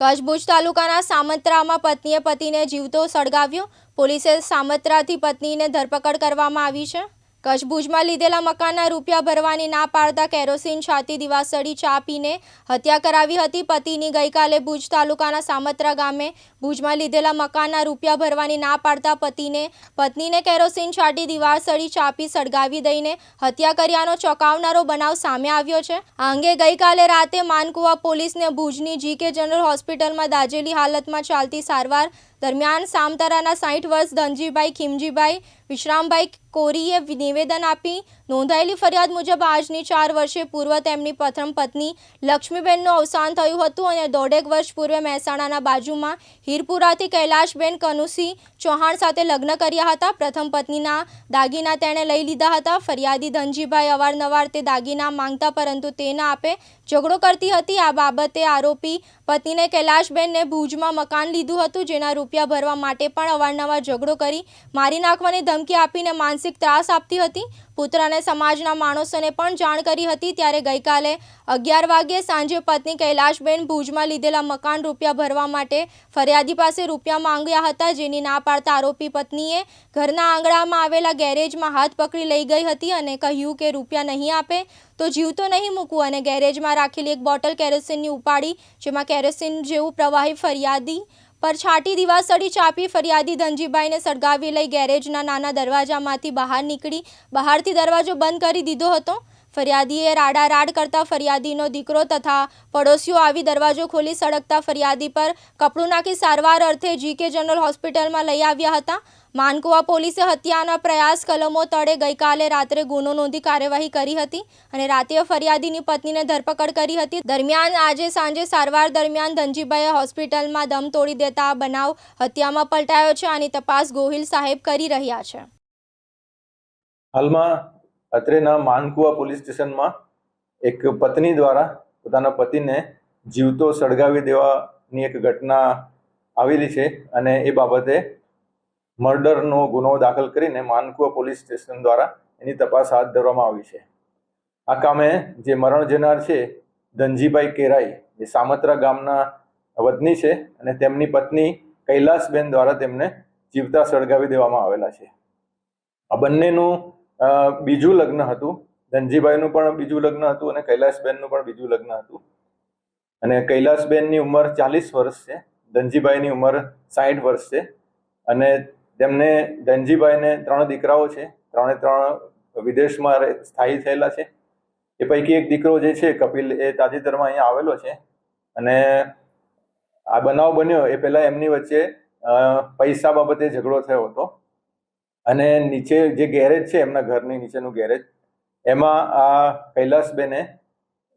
કચ્છ ભુજ તાલુકાના સામત્રામાં પત્નીએ પતિને જીવતો સળગાવ્યો. પોલીસે સામત્રાથી પત્નીને ધરપકડ કરવામાં આવી છે. કચ્છ ભુજમાં લીધેલા મકાનના રૂપિયા ભરવાની ના પાડતા કેરોસીન છાતી દિવાસળી ચા પીને હત્યા કરાવી હતી. પતિની ગઈકાલે ભુજ તાલુકાના સામત્રા ગામે ભુજમાં લીધેલા મકાનના રૂપિયા ભરવાની ના પાડતા પતિને, પત્નીને કેરોસીન છાટી દિવાસળી ચાપી સળગાવી દઈને હત્યા કર્યાનો ચોંકાવનારો બનાવ સામે આવ્યો છે. આ અંગે ગઈકાલે રાતે માનકુવા પોલીસને ભુજની જીકે જનરલ હોસ્પિટલમાં દાજેલી હાલતમાં ચાલતી સારવાર દરમિયાન સામતારાના સાઠ વર્ષ ધનજીભાઈ ખીમજીભાઈ વિશ્રામભાઈ કોરીએ નિવેદન આપી. નોંધાયેલી ફરિયાદ મુજબ આજની ચાર વર્ષે પૂર્વ તેમની પ્રથમ પત્ની લક્ષ્મીબેનનું અવસાન થયું હતું અને દોઢેક વર્ષ પૂર્વે મહેસાણાના બાજુમાં હીરપુરાથી કૈલાશબેન કનુસી ચૌહાણ સાથે લગ્ન કર્યા હતા. પ્રથમ પત્નીના દાગીના તેણે લઈ લીધા હતા. ફરિયાદી ધનજીભાઈ અવારનવાર તે દાગીના માંગતા પરંતુ તે ના આપે. ઝઘડો કરતી હતી. આ બાબતે આરોપી પત્નીને કૈલાશબેનને ભુજમાં મકાન લીધું હતું, જેના રૂપિયા ભરવા માટે પણ અવારનવાર ઝઘડો કરી મારી નાખવાની ધમકી આપીને માનસિક ત્રાસ આપતી હતી. પુત્ર અને સમાજના માણસોને પણ જાણ કરી હતી ત્યારે ગઈકાલે અગિયાર વાગ્યે સાંજે પત્ની કૈલાશબેન ભુજમાં લીધેલા મકાન રૂપિયા ભરવા માટે ફરિયાદી પાસે રૂપિયા માંગ્યા હતા જેની ના પાડતા આરોપી પત્નીએ ઘરના આંગણામાં આવેલા ગેરેજમાં હાથ પકડી લઈ ગઈ હતી અને કહ્યું કે રૂપિયા નહીં આપે તો જીવતો નહીં મૂકવું અને ગેરેજમાં રાખેલી એક બોટલ કેરોસીનની ઉપાડી જેમાં કેરોસીન જેવું પ્રવાહી ફરિયાદી પર છાંટી દિવાસળી ચાપી ફરિયાદી ધનજીભાઈને સળગાવી લઈ ગેરેજના નાના દરવાજામાંથી બહાર નીકળી બહારથી દરવાજો બંધ કરી દીધો હતો. ફરિયાદીએ રાડારાડ કરતા ફરિયાદીનો દીકરો તથા પડોશીઓ આવી દરવાજો ખોલી સળગતા ફરિયાદી પર કપડું નાખી સારવાર અર્થે જીકે જનરલ હોસ્પિટલમાં લઈ આવ્યા હતા. માનકુવા પોલીસે હત્યાના પ્રયાસ કલમો તળે ગઈકાલે રાત્રે ગુનો નોંધી કાર્યવાહી કરી હતી અને રાતે ફરિયાદીની પત્નીને ધરપકડ કરી હતી. દરમિયાન આજે સાંજે સારવાર દરમિયાન ધનજીભાઈએ હોસ્પિટલમાં દમ તોડી દેતા આ બનાવ હત્યામાં પલટાયો છે આની તપાસ ગોહિલ સાહેબ કરી રહ્યા છે. હાલમાં અત્રેના માનકુવા પોલીસ સ્ટેશનમાં એક પત્ની દ્વારા પોતાના પતિને જીવતો સળગાવી દેવાની એક ઘટના આવેલી છે અને એ બાબતે મર્ડરનો ગુનો દાખલ કરીને માનકુવા પોલીસ સ્ટેશન દ્વારા એની તપાસ હાથ ધરવામાં આવી છે. આ કામે જે મરણ જનાર છે, ધનજીભાઈ કેરાઈ, જે સામત્રા ગામના વતની છે અને તેમની પત્ની કૈલાસબેન દ્વારા તેમને જીવતા સળગાવી દેવામાં આવેલા છે. આ બંનેનું બીજું લગ્ન હતું. ધનજીભાઈનું પણ બીજું લગ્ન હતું અને કૈલાસબેનનું પણ બીજું લગ્ન હતું. અને કૈલાસબેનની ઉંમર ચાલીસ વર્ષ છે. ધનજીભાઈની ઉંમર સાઠ વર્ષ છે. અને તેમને ધનજીભાઈને ત્રણ દીકરાઓ છે. ત્રણે ત્રણ વિદેશમાં સ્થાયી થયેલા છે. એ પૈકી એક દીકરો જે છે, કપિલ, એ તાજેતરમાં અહીંયા આવેલો છે. અને આ બનાવ બન્યો. એ પહેલાં એમની વચ્ચે પૈસા બાબતે ઝઘડો થયો હતો. અને નીચે જે ગેરેજ છે, એમના ઘરની નીચેનું ગેરેજ એમાં આ કૈલાસબેને,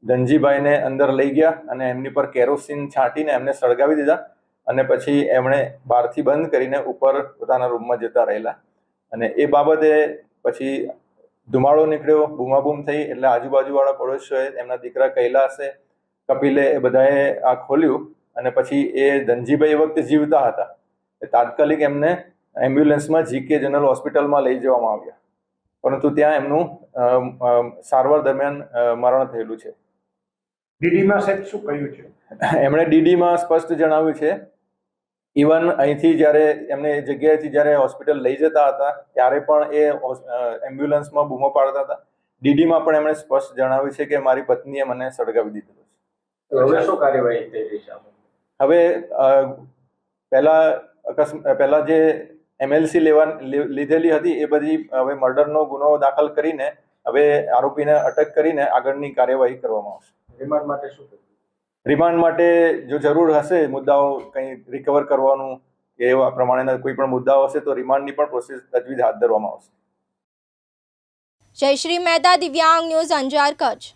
ધનજીભાઈને અંદર લઈ ગયા અને એમની પર કેરોસીન છાંટીને એમને સળગાવી દીધા અને પછી એમણે બહારથી બંધ કરીને ઉપર પોતાના રૂમમાં જતા રહેલા. અને એ બાબતે પછી ધુમાડો નીકળ્યો, બૂમાબૂમ થઈ, એટલે આજુબાજુવાળા પડોશીઓએ એમના દીકરા કૈલાસે, કપિલે એ બધાએ આ ખોલ્યું અને પછી એ ધનજીભાઈ વખતે જીવતા હતા. એ તાત્કાલિક એમને એમ્બ્યુલન્સમાં જીકે જનરલ હોસ્પિટલમાં લઈ જવામાં આવ્યા. પરંતુ ત્યાં એમનું સારવાર દરમિયાન મરણ થયેલું છે. ડીડીમાં સાહેબ શું કહ્યું છે? એમણે ડીડીમાં સ્પષ્ટ જણાવ્યું છે ઇવન અહીંથી જ્યારે એમને એ જગ્યાએથી જ્યારે હોસ્પિટલ લઈ જતા હતા ત્યારે પણ એ એમ્બ્યુલન્સમાં બૂમો પાડતા હતા. ડીડીમાં પણ એમણે સ્પષ્ટ જણાવ્યું છે કે મારી પત્નીએ મને સળગાવી દીધેલું છે. હવે શું કાર્યવાહી થઈ રહી છે હવે પહેલા અકસ્મ પહેલા જે એમએલસી લેવા લીધેલી હતી એ બધી હવે મર્ડરનો ગુનો દાખલ કરીને હવે આરોપીને અટક કરીને આગળની કાર્યવાહી કરવામાં આવશે. રિમાન્ડ માટે શું? રિમાન્ડ માટે જો જરૂર હશે મુદ્દાઓ કંઈ રિકવર કરવાનું કે એવા પ્રમાણેના કોઈ પણ મુદ્દાઓ હશે તો રિમાન્ડની પણ પ્રોસેસ તજવીજ હાથ ધરવામાં આવશે. જયશ્રી મહેતા દિવ્યાંગ ન્યૂઝ અંજાર કચ્છ.